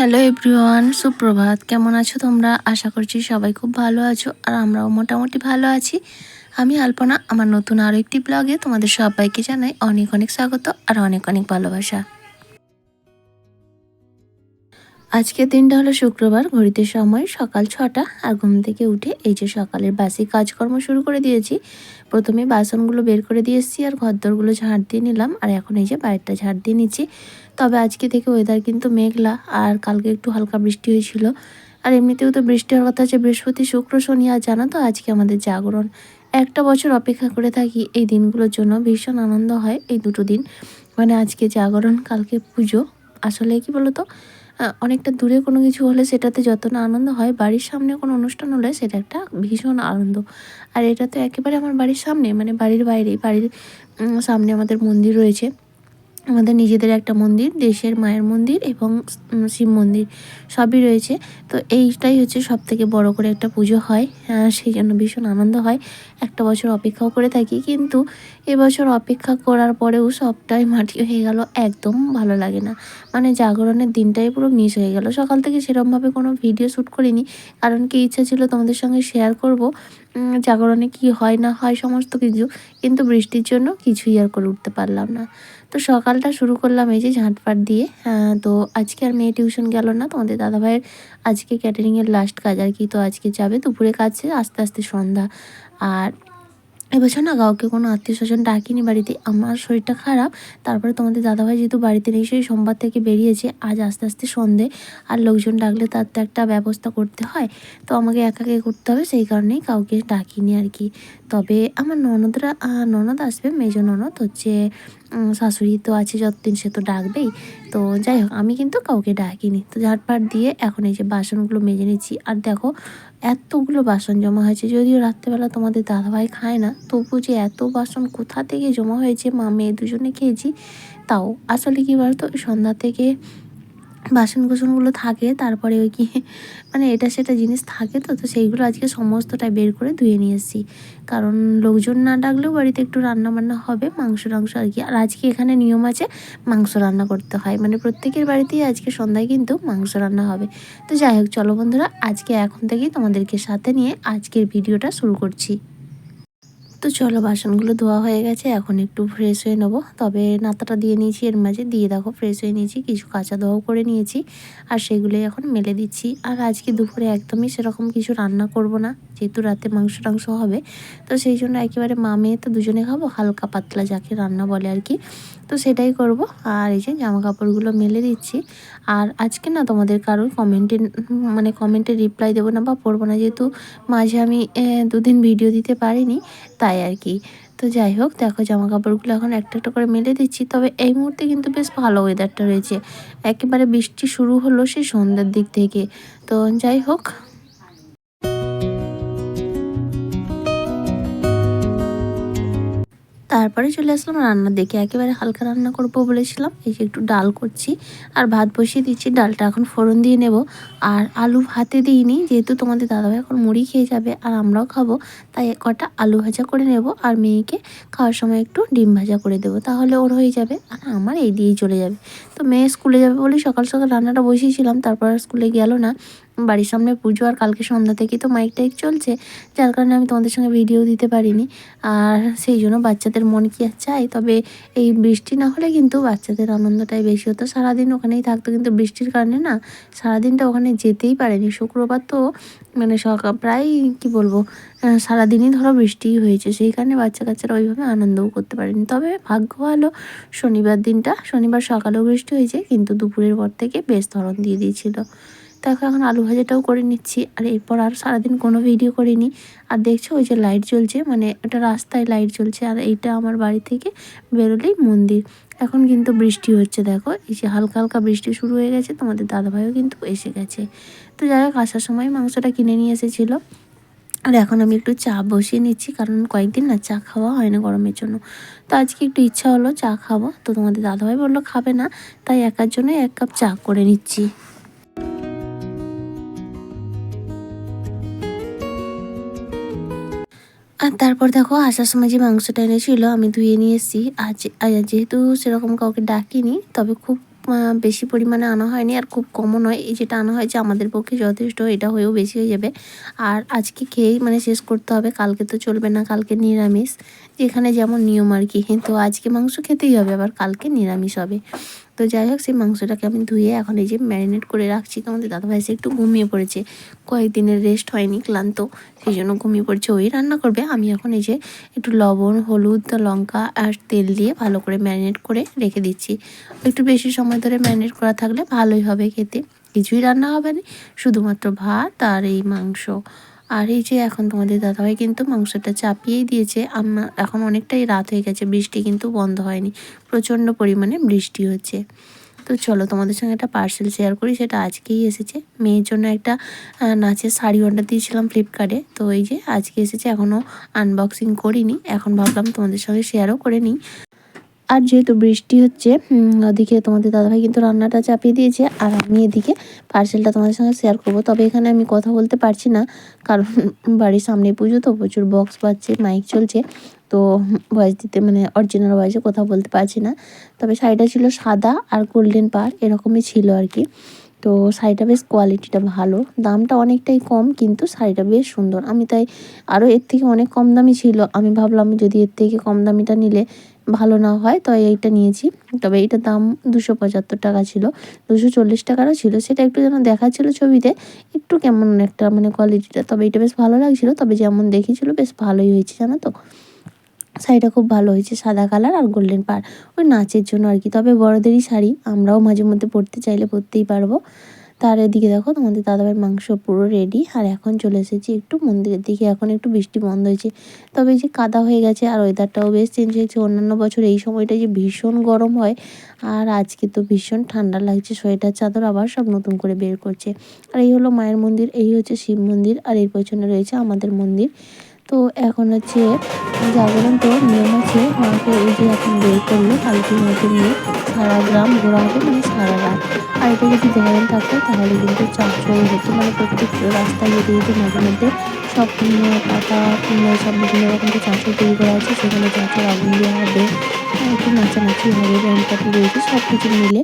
Hello everyone, সুপ্রভাত। কেমন আছো তোমরা? আশা করছি সবাই খুব ভালো আছো আর আমরাও মোটামুটি ভালো আছি। আমি আলপনা, আমার নতুন আরও একটি ব্লগে তোমাদের সবাইকে জানাই অনেক অনেক স্বাগত আর অনেক অনেক ভালোবাসা। আজকের দিনটা হলো শুক্রবার। ঘড়িতে সময় সকাল ছটা আর ঘুম থেকে উঠে এই যে সকালের বাসি কাজকর্ম শুরু করে দিয়েছি। প্রথমে বাসনগুলো বের করে দিয়ে এসেছি আর ঘরদরগুলো ঝাড় দিয়ে নিলাম আর এখন এই যে বাইরটা ঝাড় দিয়ে নিচ্ছি। তবে আজকে থেকে ওয়েদার কিন্তু মেঘলা আর কালকে একটু হালকা বৃষ্টি হয়েছিল। আর এমনিতেও তো বৃষ্টি হওয়ার কথা আছে বৃহস্পতি, শুক্র, শনি আর জানো তো আজকে আমাদের জাগরণ। একটা বছর অপেক্ষা করে থাকি, এই দিনগুলোর জন্য ভীষণ আনন্দ হয় এই দুটো দিন। মানে আজকে জাগরণ, কালকে পুজো। আসলে কি বলতো? অনেকটা দূরে কোনো কিছু হলে সেটাতে যত না আনন্দ হয়, বাড়ির সামনে কোনো অনুষ্ঠান হলে সেটা একটা ভীষণ আনন্দ। আর এটা তো একেবারে আমার বাড়ির সামনে মানে বাড়ির বাইরেই বাড়ির সামনে আমাদের মন্দির রয়েছে। আমাদের নিজেদের একটা মন্দির, দেশের মায়ের মন্দির এবং শিব মন্দির সবই রয়েছে। তো এইটাই হচ্ছে সব থেকে বড় করে একটা পুজো হয়। সেই জন্য ভীষণ আনন্দ হয়। একটা বছর অপেক্ষাও করে থাকি, কিন্তু এবছর অপেক্ষা করার পরেও সবটাই মাটি হয়ে গেল, একদম ভালো লাগে না। মানে জাগরণের দিনটাই পুরো মিস হয়ে গেল। সকাল থেকে সেরকমভাবে কোনো ভিডিও শ্যুট করিনি, কারণ কি ইচ্ছা ছিল তোমাদের সঙ্গে শেয়ার করব। জাগরণে কি হয় না হয় সমস্ত কিছু, কিন্তু বৃষ্টির জন্য কিছুই আর করে উঠতে পারলাম না। তো সকালটা শুরু করলাম এই যে ঝাঁটপাট দিয়ে। তো আজকে আর মেয়ে টিউশন গেল না, তোমাদের দাদাভাইয়ের আজকে ক্যাটারিংয়ের লাস্ট কাজ আর কি। তো আজকে যাবে, দুপুরে কাছে আস্তে আস্তে সন্ধ্যা। আর এবছর না কাউকে কোনো আত্মীয় স্বজন ডাকিনি বাড়িতে। আমার শরীরটা খারাপ, তারপরে তোমাদের দাদাভাই যেহেতু বাড়িতে নেই, সেই সোমবার থেকে বেরিয়েছে। আজ আস্তে আস্তে সন্ধে, আর লোকজন ডাকলে তার তো একটা ব্যবস্থা করতে হয়। তো আমাকে একাকে করতে হবে, সেই কারণেই কাউকে ডাকিনি আর কি। তবে আমার ননদরা ননদ আসবে, মেজ ননদ হচ্ছে শাশুড়ি তো আছে যতদিন, সে তো ডাকবেই। তো যাই হোক, আমি কিন্তু কাউকে ডাকিনি। তো ঝাটপাট দিয়ে এখন এই যে বাসনগুলো মেজে নিচ্ছি। আর দেখো এতগুলো বাসন জমা হয়েছে, যদিও রাত্রেবেলা তোমাদের দাদাভাই খায় না, তবু যে এত বাসন কোথা থেকে জমা হয়েছে, মা মেয়ে দুজনে খেয়েছি, তাও। আসলে কী বলতো, সন্ধ্যা থেকে বাসন কুসনগুলো থাকে, তারপরে ওই কি মানে এটা সেটা জিনিস থাকে তো তো সেইগুলো আজকে সমস্তটা বের করে ধুয়ে নিয়ে এসেছি। কারণ লোকজন না ডাকলেও বাড়িতে একটু রান্না বান্না হবে, মাংস টাংস আর কি। আর আজকে এখানে নিয়ম আছে মাংস রান্না করতে হয়। মানে প্রত্যেকের বাড়িতেই আজকে সন্ধ্যায় কিন্তু মাংস রান্না হবে। তো যাই হোক, চলো বন্ধুরা, আজকে এখন থেকেই তোমাদেরকে সাথে নিয়ে আজকের ভিডিওটা শুরু করছি। তো চলো বাসনগুলো ধোয়া হয়ে গেছে, এখন একটু ফ্রেশ হয়ে নেব। তবে নাতাটা দিয়ে নিয়েছি, এর মাঝে দিয়ে দেখো ফ্রেশ হয়ে নিয়েছি, কিছু কাঁচা ধোয়াও করে নিয়েছি। আর সেগুলোই এখন মেলে দিচ্ছি। আর আজকে দুপুরে একদমই সেরকম কিছু রান্না করব না, যেহেতু রাতে মাংস টাংস হবে। তো সেই জন্য একেবারে মা মেয়ে তো দুজনে খাব, হালকা পাতলা যাকে রান্না বলে আর কি। তো সেটাই করব। আর এই যে জামা কাপড়গুলো মেলে দিচ্ছি। আর আজকে না তোমাদের কারোর কমেন্টে মানে কমেন্টে রিপ্লাই দেবো না বা পড়ব না, যেহেতু মাঝে আমি দুদিন ভিডিও দিতে পারিনি। তাই আর কি। তো যাই হোক, দেখো জামা কাপড়গুলো এখন একটা একটা করে মেলে দিচ্ছি। তবে এই মুহূর্তে কিন্তু বেশ ভালো ওয়েদারটা রয়েছে। একেবারে বৃষ্টি শুরু হলো সে সন্ধ্যার দিক থেকে। তো যাই হোক তারপরে চলে আসলাম রান্না দেখে একেবারে হালকা রান্না করব বলেছিলাম। এই যে একটু ডাল করছি আর ভাত বসিয়ে দিচ্ছি। ডালটা এখন ফোড়ন দিয়ে নেব। আর আলু ভাতে দিইনি, যেহেতু তোমাদের দাদাভাই এখন মুড়ি খেয়ে যাবে আর আমরাও খাব, তাই কটা আলু ভাজা করে নেব আর মেয়েকে খাওয়ার সময় একটু ডিম ভাজা করে দেবো। তাহলে ওর হয়ে যাবে আর আমার এই দিয়েই চলে যাবে। তো মেয়ে স্কুলে যাবে বলে সকাল সকাল রান্নাটা বসিয়েছিলাম, তারপর স্কুলে গেল না। বাড়ির সামনে পুজো আর কালকে সন্ধ্যা থেকেই তো মাইক টাইক চলছে, যার কারণে আমি তোমাদের সঙ্গে ভিডিও দিতে পারিনি। আর সেই জন্য বাচ্চাদের মন কি আর চাই তবে এই বৃষ্টি না হলে কিন্তু বাচ্চাদের আনন্দটাই বেশি হতো। সারাদিন ওখানেই থাকতো, কিন্তু বৃষ্টির কারণে না সারাদিনটা ওখানে যেতেই পারেনি। শুক্রবার তো মানে সকাল প্রায় কি বলব সারাদিনই ধরো বৃষ্টিই হয়েছে। সেই কারণে বাচ্চা কাচ্চারা ওইভাবে আনন্দও করতে পারেনি। তবে ভাগ্য ভালো, শনিবার দিনটা, শনিবার সকালেও বৃষ্টি হয়েছে, কিন্তু দুপুরের পর থেকে বেশ ধরন দিয়ে দিয়েছিল। দেখো, এখন আলু ভাজাটাও করে নিচ্ছি। আর এরপর আর সারাদিন কোনো ভিডিও করিনি। আর দেখছ, ওই যে লাইট জ্বলছে মানে ওটা রাস্তায় লাইট জ্বলছে। আর এইটা আমার বাড়ি থেকে বেরোলেই মন্দির। এখন কিন্তু বৃষ্টি হচ্ছে, দেখো। এই যে হালকা হালকা বৃষ্টি শুরু হয়ে গেছে, তোমাদের দাদাভাইও কিন্তু এসে গেছে। তো যাই হোক, আসার সময় মাংসটা কিনে নিয়ে এসেছিল। আর এখন আমি একটু চা বসিয়ে নিচ্ছি, কারণ কয়েকদিন না চা খাওয়া হয় না গরমের জন্য। তো আজকে একটু ইচ্ছা হলো চা খাব। তো তোমাদের দাদাভাই বলল, খাবে না। তাই একার জন্য এক কাপ চা করে নিচ্ছি। আর তারপর দেখো, আসার সময় যে মাংসটা এনেছিল, আমি ধুয়ে নিয়ে এসেছি। আজ যেহেতু সেরকম কাউকে ডাকিনি, তবে খুব বেশি পরিমাণে আনা হয়নি, আর খুব কমও নয়। এই যেটা আনা হয়েছে আমাদের পক্ষে যথেষ্ট, এটা হয়েও বেশি হয়ে যাবে। আর আজকে খেয়েই মানে শেষ করতে হবে, কালকে তো চলবে না, কালকে নিরামিষ। যেখানে যেমন নিয়ম আর কি কিন্তু আজকে মাংস খেতেই হবে, আবার কালকে নিরামিষ হবে। তো যাই হোক, সেই মাংসটাকে আমি ধুয়ে এখন এই যে ম্যারিনেট করে রাখছি। তোমাদের দাদাভাই এসে একটু ঘুমিয়ে পড়েছে। কয়েকদিনের রেস্ট হয়নি, ক্লান্ত। সেই জন্য ঘুমিয়ে পড়ছে। ওই রান্না করবে। আমি এখন এই যে একটু লবণ, হলুদ, লঙ্কা আর তেল দিয়ে ভালো করে ম্যারিনেট করে রেখে দিচ্ছি। একটু বেশি সময় ধরে ম্যারিনেট করা থাকলে ভালোই হবে খেতে। কিছুই রান্না হবে না। শুধুমাত্র ভাত আর এই মাংস। আর এই যে এখন তোমাদের দাদাভাই কিন্তু মাংসটা চাপিয়েই দিয়েছে আমার এখন অনেকটাই রাত হয়ে গেছে, বৃষ্টি কিন্তু বন্ধ হয়নি, প্রচণ্ড পরিমাণে বৃষ্টি হচ্ছে। তো চলো তোমাদের সঙ্গে একটা পার্সেল শেয়ার করি, সেটা আজকেই এসেছে। মেয়ের জন্য একটা নাচের শাড়ি অর্ডার দিয়েছিলাম ফ্লিপকার্টে তো এই যে আজকে এসেছে এখনও আনবক্সিং করিনি। এখন ভাবলাম তোমাদের সঙ্গে শেয়ারও করে নিই। আর যেহেতু বৃষ্টি হচ্ছে ওদিকে তোমাদের দাদাভাই কিন্তু রান্নাটা চাপিয়ে দিয়েছে আর আমি এদিকে পার্সেলটা তোমাদের সঙ্গে শেয়ার করব। তবে এখানে আমি কথা বলতে পারছি না, কারণ বাড়ির সামনে পুজো তো, প্রচুর বক্স বাজছে মাইক চলছে, তো ভয়েস দিতে মানে অরিজিনাল ভয়েসে কথা বলতে পারছি না। তবে শাড়িটা ছিল সাদা আর গোল্ডেন পার এরকমই ছিল আর কি। তো শাড়িটা বেশ কোয়ালিটিটা ভালো। দামটা অনেকটাই কম, কিন্তু শাড়িটা বেশ সুন্দর। আমি তাই আরও এর থেকে অনেক কম দামি ছিল। আমি ভাবলাম যদি এর থেকে কম দামিটা নিলে ভালো না হয়, তো এইটা নিয়েছি। তবে এইটার দাম দুশো পঁচাত্তর টাকা ছিল, দুশো চল্লিশ টাকারও ছিল। সেটা একটু যেন দেখাচ্ছিল ছবিতে, একটু কেমন একটা মানে কোয়ালিটিটা তবে এটা বেশ ভালো লাগছিল, তবে যেমন দেখেছিল বেশ ভালোই হয়েছে, জানো তো? শাড়িটা খুব ভালো হয়েছে, সাদা কালার আর গোল্ডেন পার। ওই নাচের জন্য আর কি। তবে বড়দেরই শাড়ি, আমরাও মাঝে মধ্যে পরতে চাইলে পরতেই পারব। তার এদিকে দেখো, তোমাদের দাদাভাইয়ের মাংস পুরো রেডি আর এখন চলে এসেছি একটু মন্দিরের দিকে, এখন একটু বৃষ্টি বন্ধ হয়েছে। তবে এই যে কাদা হয়ে গেছে আর ওয়েদারটাও বেশ চেঞ্জ হয়েছে। অন্যান্য বছর এই সময়টা যে ভীষণ গরম হয়, আর আজকে তো ভীষণ ঠান্ডা লাগছে, সোয়েটার, চাদর আবার সব নতুন করে বের করছে। আর এই হলো মায়ের মন্দির, এই হচ্ছে শিব মন্দির, আর এর পেছনে রয়েছে আমাদের মন্দির। তো এখন হচ্ছে যা বললাম তো, নিয়ম আছে মাকে এই যে এখন বের করল কালকে মধ্যে নিয়ে সারা গ্রাম ঘোরা হবে মানে সারা রাত। আর এটা যদি জেনারেল থাকতো, তাহলে কিন্তু চলে হতো। মানে প্রত্যেক রাস্তায় যেতে যেতে মাঝে মধ্যে। সব পাতা সব বিভিন্ন রকম যে চাঁচল তৈরি করা আছে, সেখানে চাঁচল আগুন দেওয়া হবে একটু নাচানাচি হবে ব্যান্ড রয়েছে সব কিছু মিলে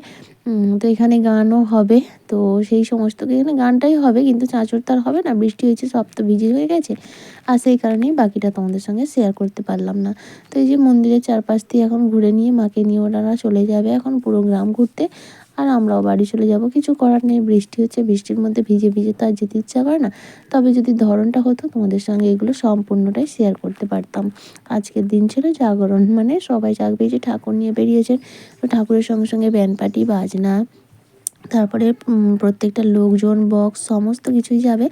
তো এখানে গানও হবে, তো সেই সমস্ত, এখানে গানটাই হবে, কিন্তু চাঁচর তো আর হবে না, বৃষ্টি হয়েছে, সব তো ভিজে হয়ে গেছে। আর সেই কারণেই বাকিটা তোমাদের সঙ্গে শেয়ার করতে পারলাম না। তো এই যে মন্দিরের চারপাশ দিয়ে এখন ঘুরে নিয়ে মাকে নিয়ে ওনারা চলে যাবে এখন পুরো গ্রাম ঘুরতে। আর আমরাও বাড়ি চলে যাব। কিছু করার নেই, বৃষ্টি হচ্ছে, বৃষ্টির মধ্যে ভিজে ভিজে তো আর যেতে ইচ্ছা করে না। তবে যদি ধরনটা হতো, তোমাদের সঙ্গে এগুলো সম্পূর্ণটাই শেয়ার করতে পারতাম। আজকের দিন ছিল জাগরণ মানে সবাই জাগবে যে ঠাকুর নিয়ে বেরিয়েছেন। ঠাকুরের সঙ্গে সঙ্গে ব্যান্ড পার্টি, বাজনা তারপরে প্রত্যেকটা লোকজন বক্স সমস্ত কিছুই যাবে।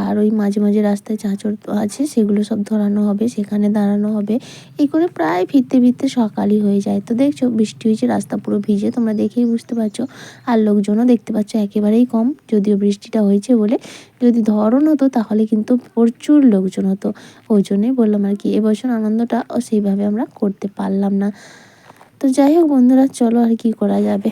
আর ওই মাঝে মাঝে রাস্তায় চাঁচর আছে, সেগুলো সব ধরানো হবে, সেখানে দাঁড়ানো হবে। এই করে প্রায় ফিরতে ফিরতে সকালই হয়ে যায়। তো দেখছ, বৃষ্টি হয়েছে, রাস্তা পুরো ভিজে, তোমরা দেখেই বুঝতে পারছ। আর লোকজনও দেখতে পাচ্ছ, একেবারেই কম, যদিও বৃষ্টিটা হয়েছে বলে। যদি ধরন হতো, তাহলে কিন্তু প্রচুর লোকজন হতো। ওই জন্যই বললাম আর কি, এবছর আনন্দটা সেইভাবে আমরা করতে পারলাম না। তো যাই হোক বন্ধুরা, চলো আর কি করা যাবে।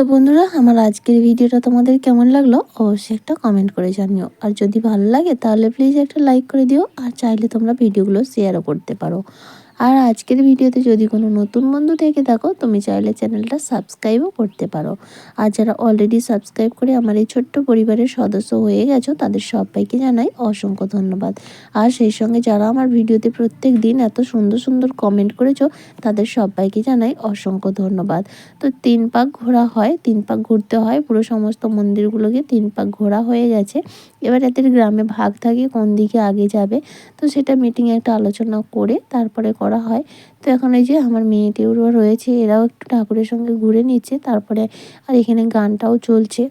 তো বন্ধুরা, আমার আজকের ভিডিওটা তোমাদের কেমন লাগল অবশ্যই একটা কমেন্ট করে জানিও। আর যদি ভালো লাগে, তাহলে প্লিজ একটা লাইক করে দিও, আর চাইলে তোমরা ভিডিওগুলো শেয়ারও করতে পারো। আর আজকের ভিডিওতে যদি কোনো নতুন বন্ধু থেকে থাকো, তুমি চাইলে চ্যানেলটা সাবস্ক্রাইবও করতে পারো। আর যারা অলরেডি সাবস্ক্রাইব করে আমার এই ছোট্ট পরিবারের সদস্য হয়ে গেছো, তাদের সবাইকে জানাই অসংখ্য ধন্যবাদ। আর সেই সঙ্গে যারা আমার ভিডিওতে প্রত্যেক দিন এত সুন্দর সুন্দর কমেন্ট করেছ, তাদের সবাইকে জানাই অসংখ্য ধন্যবাদ। তো তিন পাক ঘোরা হয়, তিন পাক ঘুরতে হয়, পুরো সমস্ত মন্দিরগুলোকে তিন পাক ঘোরা হয়ে গেছে। এবার এদের গ্রামে ভাগ থাকে কোন দিকে আগে যাবে। তো সেটা মিটিংয়ে একটা আলোচনা করে তারপরে করা হয়। তো এখন এই যে আমার মেয়েটিও রয়েছে, এরাও একটু ঠাকুরের সঙ্গে ঘুরে নিচ্ছে, তারপরে আর এখানে গানটাও চলছে।